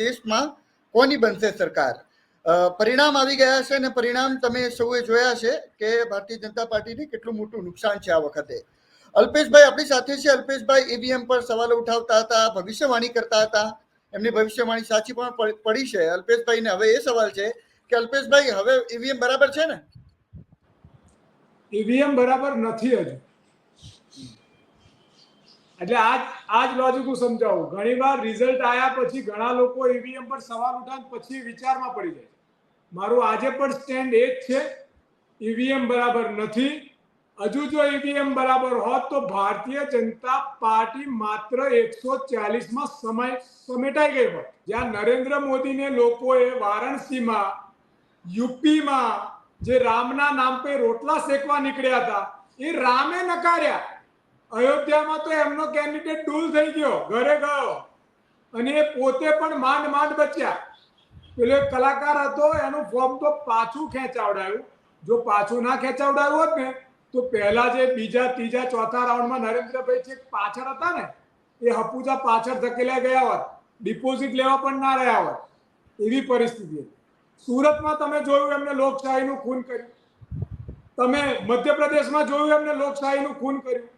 દેશમાં કોની બનશે સરકાર? પરિણામ આવી ગયા છે અને પરિણામ તમે સૌએ જોયા છે કે ભારતીય જનતા પાર્ટીને કેટલું મોટું નુકસાન છે આ વખતે. અલ્પેશભાઈ આપણી સાથે છે. અલ્પેશભાઈ ઈવીએમ પર સવાલો ઉઠાવતા હતા, ભવિષ્યવાણી કરતા હતા. એમની ભવિષ્યવાણી સાચી પણ પડી છે. અલ્પેશભાઈને હવે એ સવાલ છે કે અલ્પેશભાઈ, હવે ઈવીએમ બરાબર છે ને? ઈવીએમ બરાબર નથી હજુ. એટલે આજ આજ લોજિક હું સમજાવું. ઘણીવાર રિઝલ્ટ આવ્યા પછી ઘણા લોકો ઈવીએમ પર સવાલ ઉઠાવે પછી વિચારમાં પડી જાય મારું આજે પણ સ્ટેન્ડ એ જ છે. ઈવીએમ બરાબર નથી. હજુ જો ઈવીએમ બરાબર હોત તો ભારતીય જનતા પાર્ટી માત્ર એકસો ચાલીસમાં સમય સમેટાઈ ગઈ હોત. જ્યાં નરેન્દ્ર મોદીને લોકોએ વારાણસીમાં, યુપીમાં જે રામના નામ પે રોટલા શેકવા નીકળ્યા હતા, એ રામે નકાર્યા. અયોધ્યામાં તો એમનો કેન્ડિડેટ ડૂલ થઈ ગયો, ઘરે ગયો. અને એ પોતે પણ માંડ માંડ બચ્યા. પેલો એક કલાકાર હતો, એનું ફોર્મ તો પાછું ખેંચાવડાયું. જો પાછું ના ખેંચાવડાયું હોત ને, તો પહેલા જે બીજા, ત્રીજા, ચોથા રાઉન્ડમાં નરેન્દ્રભાઈ છે પાછળ હતા ને, એ હપુજા પાછળ ધકેલા ગયા હોત. ડિપોઝિટ લેવા પણ ના રહ્યા હોત. એવી પરિસ્થિતિ સુરતમાં તમે જોયું એમને લોકશાહીનું ખૂન કર્યું. તમે મધ્યપ્રદેશમાં જોયું એમને લોકશાહીનું ખૂન કર્યું.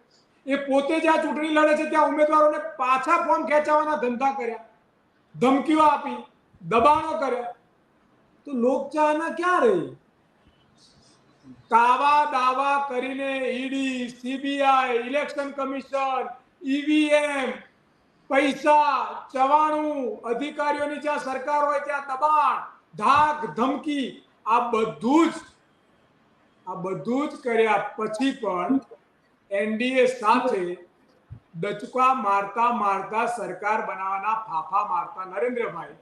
એ પોતે જ્યાં ચૂંટણી લડે છે, ત્યાં ઉમેદવારોને પાછા ફોર્મ ખેંચાવાના ધંધા કર્યા. ધમકીઓ આપી, દબાણો કર્યા. તો લોકચાહના ક્યાં રહી? કાવા દાવા કરીને ED, CBI, election commission, EVM, પૈસા, ચવાણું, અધિકારીઓની જ્યાં સરકાર હોય ત્યાં દબાણ, ધાક, ધમકી, આ બધું જ, આ બધું જ કર્યા પછી પણ એનડીએ સાથે ડચકા મારતા મારતા સરકાર બનાવવાના ફાફા મારતા નરેન્દ્રભાઈ.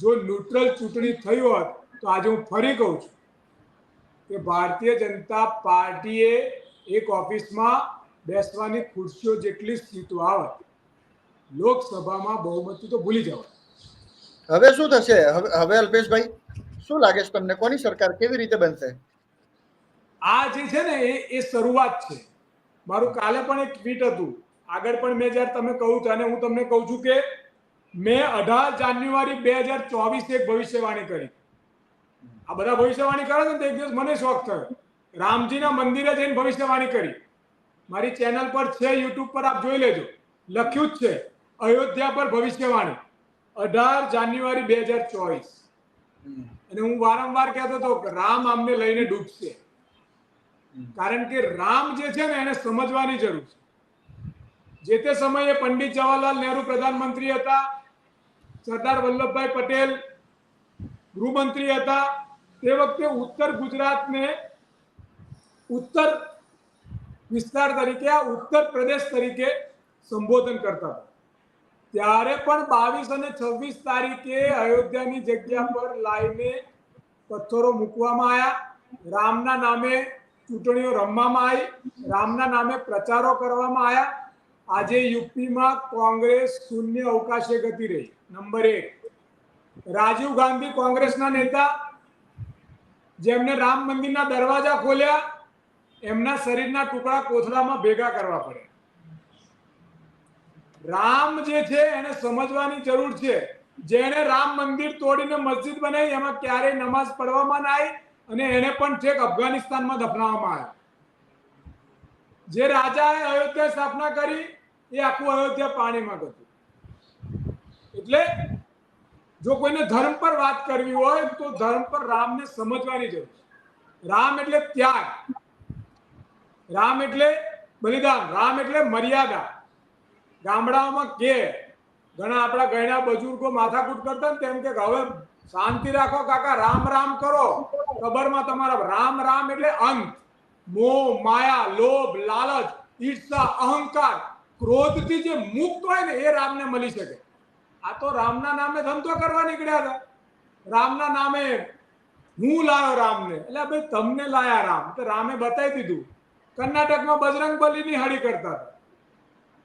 જો ન્યુટ્રલ ચૂંટણી થઈ હોત તો આજે હું ફરી કહું છું કે ભારતીય જનતા પાર્ટીએ એક ઓફિસમાં બેસવાની ખુરશીઓ જેટલી સીટો આવત લોકસભામાં બહુમતી તો ભૂલી જવાય. હવે શું થશે? હવે અલ્પેશભાઈ શું લાગે છે તમને? કોની સરકાર કેવી રીતે બનશે? આ જે છે ને એ શરૂઆત છે. મારું કાલે પણ એક ટ્વીટ હતું. આગળ પણ મેં જ્યારે તમે કહું ત્યારે હું તમને કહું છું કે મેં અઢાર જાન્યુઆરી બે હજાર ચોવીસ એક ભવિષ્યવાણી કરી. આ બધા ભવિષ્યવાણી કરે છે ને તો એક દિવસ મને શોખ થયો. રામજીના મંદિરે જઈને ભવિષ્યવાણી કરી. મારી ચેનલ પર છે યુટ્યુબ પર આપ જોઈ લેજો. લખ્યું જ છે અયોધ્યા પર ભવિષ્યવાણી. અઢાર જાન્યુઆરી બે હજાર ચોવીસ. અને હું વારંવાર કહેતો હતો કે રામ આમને લઈને ડૂબશે. કારણ કે રામ જે છે ને, એને સમજવાની જરૂર છે. જે તે સમયે પંડિત જવાહરલાલ નહેરુ પ્રધાનમંત્રી હતા, સરદાર વલ્લભભાઈ પટેલ ગૃહમંત્રી હતા, તે વખતે ઉત્તર ગુજરાતને ઉત્તર વિસ્તાર તરીકે, આ ઉત્તર પ્રદેશ તરીકે સંબોધન કરતા હતા. ત્યારે પણ બાવીસ અને છવ્વીસ તારીખે અયોધ્યાની જગ્યા પર લાઈને પથ્થરો મૂકવામાં આવ્યા. રામના નામે ચૂંટણીઓ રમવામાં આવી. રામના નામે પ્રચારો કરવામાં આવ્યા. આજે યુપીમાં કોંગ્રેસ શૂન્ય અવકાશે ગતિ રહી. નંબર એક. રાજીવ ગાંધી કોંગ્રેસના નેતા. જેમને રામ મંદિરના દરવાજા ખોલ્યા, એમના શરીરના ટુકડા કોથળામાં ભેગા કરવા પડ્યા. રામ જે છે, એને સમજવાની જરૂર છે. જેણે રામ મંદિર તોડીને મસ્જિદ બનાવી, એમાં ક્યારેય નમાઝ પડવામાં ના આવી. અને એને પણ છેક અફઘાનિસ્તાનમાં દફનાવવામાં આવ્યા. જે રાજાએ અયોધ્યા સ્થાપના કરી, એ આખું અયોધ્યા પાણીમાં ગયું. એટલે જો કોઈને ધર્મ પર વાત કરવી હોય, તો ધર્મ પર રામને સમજવાની જરૂર છે. રામ એટલે ત્યાગ. રામ એટલે બલિદાન. રામ એટલે મર્યાદા. ગામડાઓમાં કે ઘણા આપણા ગયડા બજુર્ગો માથાકૂટ કરતા ને તેમ કે હવે શાંતિ રાખો કાકા, રામ રામ કરો. કબરમાં તમારા રામ રામ એટલે અંત. મોહ, માયા, લોભ, લાલચ, ઈર્ષા, અહંકાર, ક્રોધથી જે મુક્ત હોય ને એ રામને મળી શકે. આ તો રામના નામે ધંધો કરવા નીકળ્યા હતા. રામના નામે હું લાયો રામને? એટલે ભાઈ તમને લાયા રામ. તો રામે બતાવી દીધું. કર્ણાટકમાં બજરંગ બલીની હળી કરતા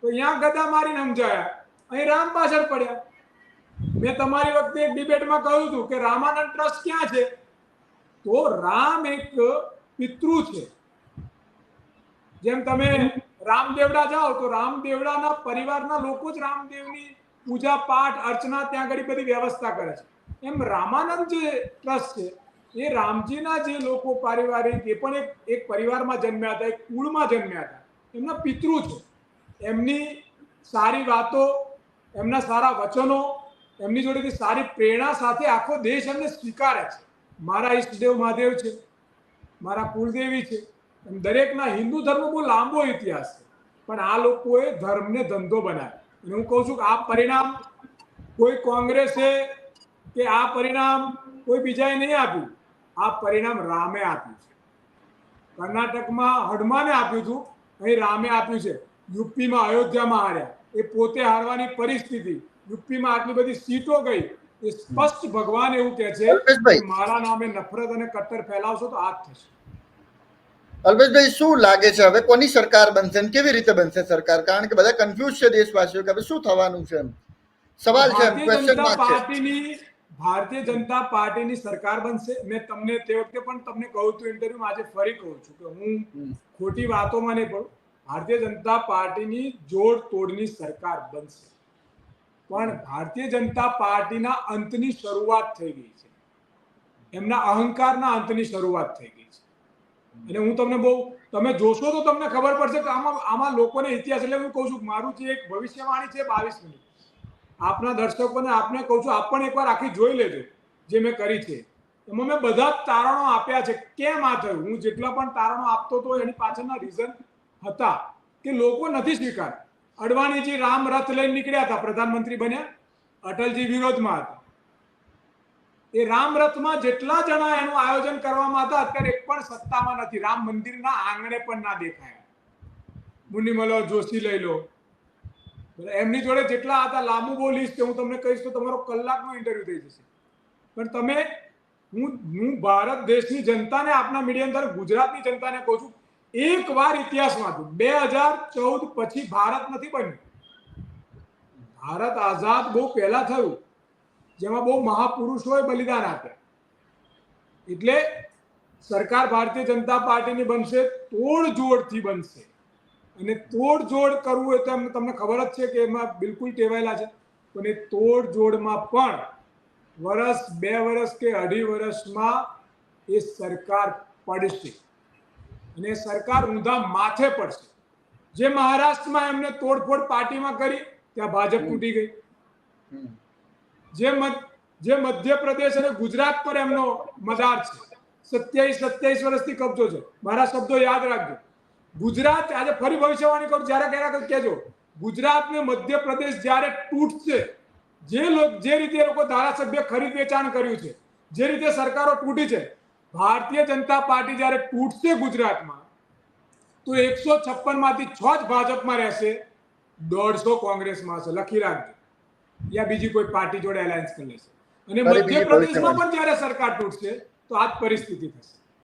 તો અહીંયા ગદા મારીને સમજાયા. અહીં રામ પાછળ પડ્યા. મેં તમારી વખતે એક ડિબેટમાં કહ્યું હતું કે રામાનંદ ટ્રસ્ટ ક્યાં છે? તો રામ એક પિતૃ છે. જેમ તમે રામદેવડા જાઓ તો રામદેવડાના પરિવારના લોકો જ રામદેવની પૂજા, પાઠ, અર્ચના ત્યાં આગળ બધી વ્યવસ્થા કરે છે. એમ રામાનંદ જે ટ્રસ્ટ છે, એ રામજીના જે લોકો પારિવારિક, એ પણ એક એક પરિવારમાં જન્મ્યા હતા, એક કુળમાં જન્મ્યા હતા. એમના પિતૃ છે. એમની સારી વાતો, એમના સારા વચનો એમની જોડેથી સારી પ્રેરણા સાથે આખો દેશ એમને સ્વીકારે છે. મારા ઈષ્ટદેવ મહાદેવ છે, મારા કુળદેવી છે એમ દરેકના હિન્દુ ધર્મ બહુ લાંબો ઇતિહાસ છે. પણ આ લોકોએ ધર્મને ધંધો બનાવ્યો. અને હું કહું છું કે આ પરિણામ કોઈ કોંગ્રેસે કે આ પરિણામ કોઈ બીજાએ નહીં આપ્યું. આ પરિણામ રામે આપ્યું છે. કર્ણાટકમાં હડમાને આપ્યું હતું, અહીં રામે આપ્યું છે. યુપીમાં અયોધ્યામાં હાર્યા. એ પોતે હારવાની પરિસ્થિતિ યુપીમાં આટલી બધી સીટો ગઈ એ સ્પષ્ટ ભગવાન એવું કહે છે મારા નામે નફરત અને કટ્ટર ફેલાવશો તો આ જ થશે. અલ્પેશભાઈ શું લાગે છે? હવે કોની સરકાર બનશે અને કેવી રીતે બનશે સરકાર? કારણ કે બધા કન્ફ્યુઝ છે દેશવાસીઓ કે હવે શું થવાનું છે સવાલ છે ભારતીય ક્વેશ્ચન જનતા માર્ક છે. પાર્ટીની ભારતીય જનતા પાર્ટીની સરકાર બનશે. મેં તમને તે વખતે પણ તમને કહું હતું ઇન્ટરવ્યુમાં આજે ફરી કહું છું કે હું. ખોટી વાતોમાં નહીં પડું ભારતીય જનતા પાર્ટીની જોડ તોડની સરકાર બનશે. પણ ભારતીય જનતા પાર્ટીના અંતની શરૂઆત થઈ ગઈ છે. એમના અહંકારના અંતની શરૂઆત થઈ ગઈ છે. અને હું તમને બહુ, તમે જોશો તો તમને ખબર પડશે કે આમાં આમાં લોકોને ઇતિહાસ, એટલે હું કહું છું, મારું જે એક ભવિષ્યવાણી છે બાવીસ મિનિટ. આપના દર્શકોને આપને કહું છું, આપ પણ એકવાર આખી જોઈ લેજો જે મેં કરી છે. એમાં મેં બધા જ તારણો આપ્યા છે. કેમ આ થયું? હું જેટલા પણ તારણો આપતો હતો એની પાછળના રીઝન હતા કે લોકો નથી સ્વીકાર અડવાણીજી રામ રથ લઈને નીકળ્યા હતા, પ્રધાનમંત્રી બન્યા. અટલજી વિરોધમાં હતા. એ રામ રથમાં જેટલા જણા એનું આયોજન કરવામાં હતા, અત્યારે એક પણ સત્તામાં નથી. રામ મંદિરના આંગણે પણ ના દેખાયા. મુનિમલો જોશી લઈ લો? એમની જોડે જેટલા હતા, લાંબુ બોલીશ તે હું તમને કહીશ તો તમારો કલાકનો ઇન્ટરવ્યુ થઈ જશે. પણ તમે, હું હું ભારત દેશની જનતાને આપના મીડિયા અંદર ગુજરાતની જનતાને કહું છું એક વાર ઇતિહાસમાં બે હજાર ચૌદ પછી ભારત નથી બન્યું. ભારત આઝાદ બહુ પહેલા થયું. જેમાં બહુ મહાપુરુષોએ બલિદાન આપ્યા એટલે સરકાર ભારતીય જનતા પાર્ટીની બનશે, તોડ જોડથી બનશે. અને તોડ જોડ કરવું એ તો તમને ખબર જ છે કે એમાં બિલકુલ ટેવાયેલા છે. પણ એ તોડ જોડમાં પણ વર્ષ બે વર્ષ કે અઢી વર્ષમાં એ સરકાર પડશે. અને સરકાર ઊંધા માથે પડશે. જે મહારાષ્ટ્રમાં એમને તોડફોડ પાર્ટીમાં કરી, ત્યાં ભાજપ તૂટી ગઈ. જે જે મધ્યપ્રદેશ અને ગુજરાત પર એમનો મદાર છે. સત્યાવીસ સત્યાવીસ વર્ષથી કબજો છે. મારા શબ્દો યાદ રાખજો. ગુજરાત આજે ફરી ભવિષ્યવાણી કરું, જ્યારે ક્યારેક કહેજો, ગુજરાત ને મધ્યપ્રદેશ જ્યારે તૂટશે, જે લોક જે રીતે લોકો ધારાસભ્ય ખરીદ વેચાણ કર્યું છે, જે રીતે સરકારો તૂટી છે ભારતીય જનતા પાર્ટી જ્યારે તૂટશે ગુજરાતમાં તો એકસો છપ્પનમાંથી છ જ ભાજપમાં રહેશે દોઢસો કોંગ્રેસમાં હશે. લખી રાખજો. યા બીજી કોઈ પાર્ટી જોડે એલાયન્સ કરી લેશે. અને મધ્યપ્રદેશમાં પણ જ્યારે સરકાર તૂટશે તો આ જ પરિસ્થિતિ થશે.